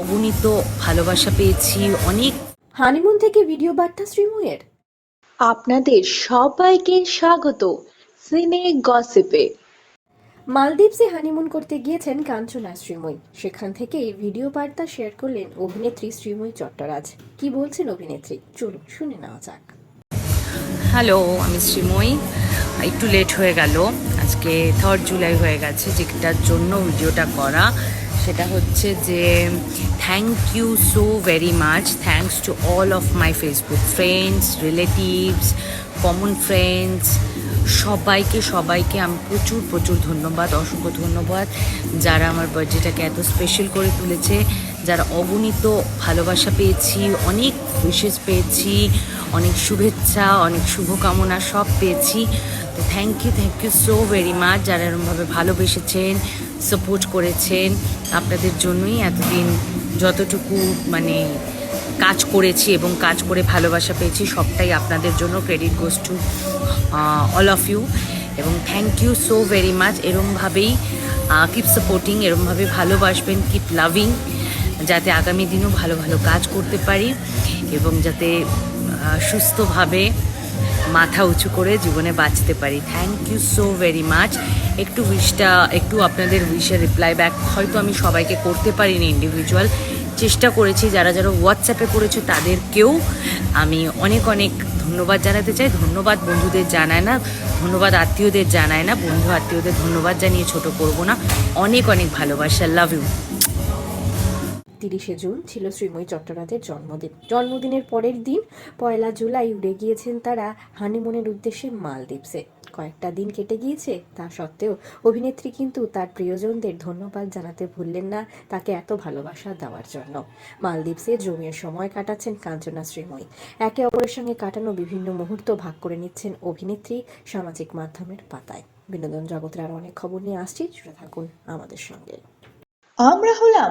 অগণিত ভালোবাসা পেয়েছি অনেক হানিমুন থেকে ভিডিও বার্তা শ্রীময়ের আপনাদের সবাইকে স্বাগত সিনে গসিপে। মালদ্বীপসে হানিমুন করতে গিয়েছেন কাঞ্চনা শ্রীময়ী সেখান থেকে এই ভিডিও বার্তা শেয়ার করলেন অভিনেত্রী শ্রীময়ী চট্টরাজ। কি বলছেন অভিনেত্রী? চলুন শুনে নেওয়া যাক। হ্যালো আমি শ্রীময়ী একটু লেট হয়ে গেল। আজকে থার্ড জুলাই হয়ে গেছে। যেটার জন্য ভিডিওটা করা। সেটা হচ্ছে যে thank you so very much thanks to all of my Facebook friends relatives common friends সবাইকে সবাইকে আমি প্রচুর প্রচুর ধন্যবাদ, অসংখ্য ধন্যবাদ। যারা আমার বার্থডেটাকে এত স্পেশাল করে তুলেছে, যারা অগণিত ভালোবাসা পেয়েছি, অনেক উইশেস পেয়েছি, অনেক শুভেচ্ছা, অনেক শুভকামনা সব পেয়েছি। তো thank you thank you so very much যারা এরমভাবে ভালোবেসেছেন সাপোর্ট করেছেন, আপনাদের জন্যই এতদিন যতটুকু মানে কাজ করেছি এবং কাজ করে ভালোবাসা পেয়েছি, সবটাই আপনাদের জন্য credit goes to all of you এবং thank you so very much এরমভাবেই keep supporting এরমভাবে ভালোবাসবেন কিপ লাভিং যাতে আগামী দিনেও ভালো ভালো কাজ করতে পারি এবং যাতে সুস্থভাবে মাথা উঁচু করে জীবনে বাঁচতে পারি। Thank you so very much একটু উইশটা একটু আপনাদের উইশের রিপ্লাই ব্যাক হয়তো আমি সবাইকে করতে পারিনি ইন্ডিভিজুয়াল চেষ্টা করেছি, যারা যারা হোয়াটসঅ্যাপে করেছে তাদেরকেও আমি অনেক অনেক ধন্যবাদ জানাতে চাই। ধন্যবাদ বন্ধুদের জানায় না, ধন্যবাদ আত্মীয়দের জানায় না, বন্ধু আত্মীয়দের ধন্যবাদ জানিয়ে ছোট করব না। অনেক অনেক ভালোবাসা লাভ ইউ তিরিশে জুন ছিল শ্রীময়ী চট্টরাজের জন্মদিন। জন্মদিনের পরের দিন পয়লা জুলাই উড়ে গিয়েছেন তারা হানিমুনের উদ্দেশ্যে মালদ্বীপসে। কয়েকটা দিন কেটে গিয়েছে, তা সত্ত্বেও অভিনেত্রী কিন্তু তার প্রিয়জনদের ধন্যবাদ জানাতে ভুললেন না, তাকে এত ভালোবাসা দেওয়ার জন্য। মালদ্বীপসে জমিয়ে সময় কাটাচ্ছেন কাঞ্চনা শ্রীময়ী। একে অপরের সঙ্গে কাটানো বিভিন্ন মুহূর্ত ভাগ করে নিচ্ছেন অভিনেত্রী সামাজিক মাধ্যমের পাতায়। বিনোদন জগতের আরও অনেক খবর নিয়ে আসছি, জুড়ে থাকুন আমাদের সঙ্গে। আমরা হলাম